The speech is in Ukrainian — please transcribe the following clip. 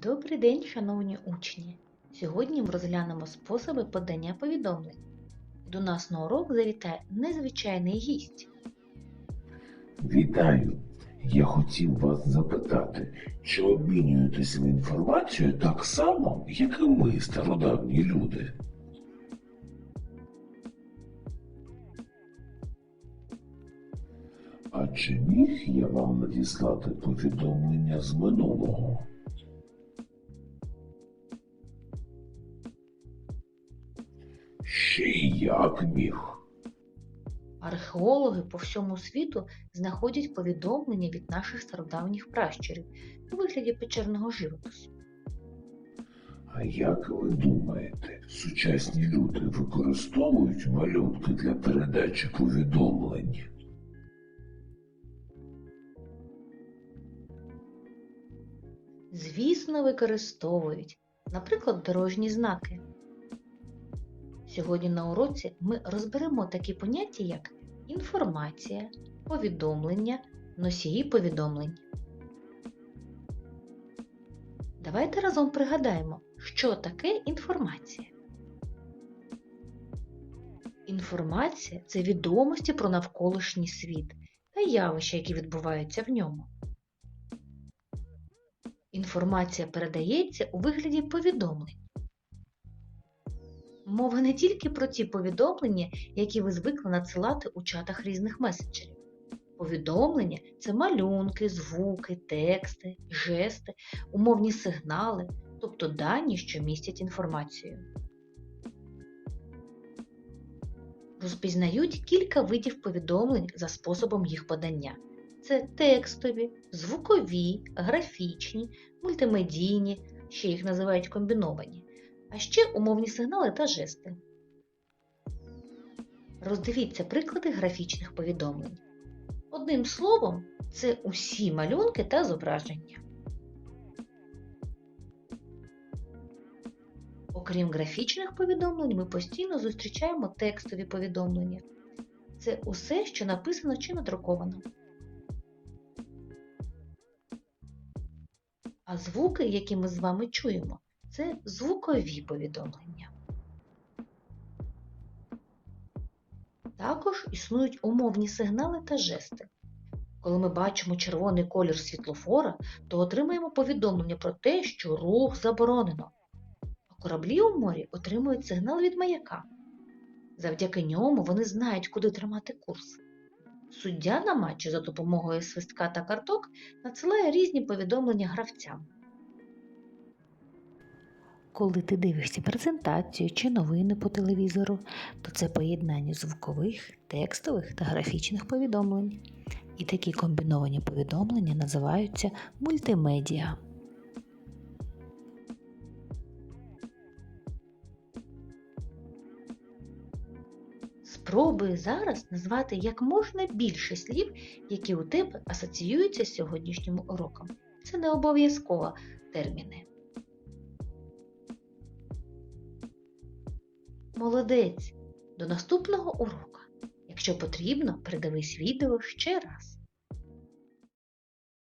Добрий день, шановні учні! Сьогодні ми розглянемо способи подання повідомлень. До нас на урок завітає незвичайний гість. Вітаю! Я хотів вас запитати, чи обмінюєтесь ви інформацією так само, як і ми, стародавні люди? А чи міг я вам надіслати повідомлення з минулого? Ще й як міг. Археологи по всьому світу знаходять повідомлення від наших стародавніх пращурів у вигляді печерного живопису. А як ви думаєте, сучасні люди використовують малюнки для передачі повідомлень? Звісно, використовують, наприклад, дорожні знаки. Сьогодні на уроці ми розберемо такі поняття, як інформація, повідомлення, носії повідомлень. Давайте разом пригадаємо, що таке інформація. Інформація це відомості про навколишній світ та явища, які відбуваються в ньому. Інформація передається у вигляді повідомлень. Мова не тільки про ті повідомлення, які ви звикли надсилати у чатах різних месенджерів. Повідомлення це малюнки, звуки, тексти, жести, умовні сигнали, тобто дані, що містять інформацію. Розпізнають кілька видів повідомлень за способом їх подання. Це текстові, звукові, графічні, мультимедійні, ще їх називають комбіновані, а ще умовні сигнали та жести. Роздивіться приклади графічних повідомлень. Одним словом, це усі малюнки та зображення. Окрім графічних повідомлень, ми постійно зустрічаємо текстові повідомлення. Це усе, що написано чи надруковано. А звуки, які ми з вами чуємо, це звукові повідомлення. Також існують умовні сигнали та жести. Коли ми бачимо червоний колір світлофора, то отримаємо повідомлення про те, що рух заборонено. А кораблі у морі отримують сигнал від маяка. Завдяки ньому вони знають, куди тримати курс. Суддя на матчі за допомогою свистка та карток надсилає різні повідомлення гравцям. Коли ти дивишся презентацію чи новини по телевізору, то це поєднання звукових, текстових та графічних повідомлень. І такі комбіновані повідомлення називаються мультимедіа. Спробуй зараз назвати як можна більше слів, які у тебе асоціюються з сьогоднішнім уроком. Це не обов'язково терміни. Молодець! До наступного урока. Якщо потрібно, придивись відео ще раз.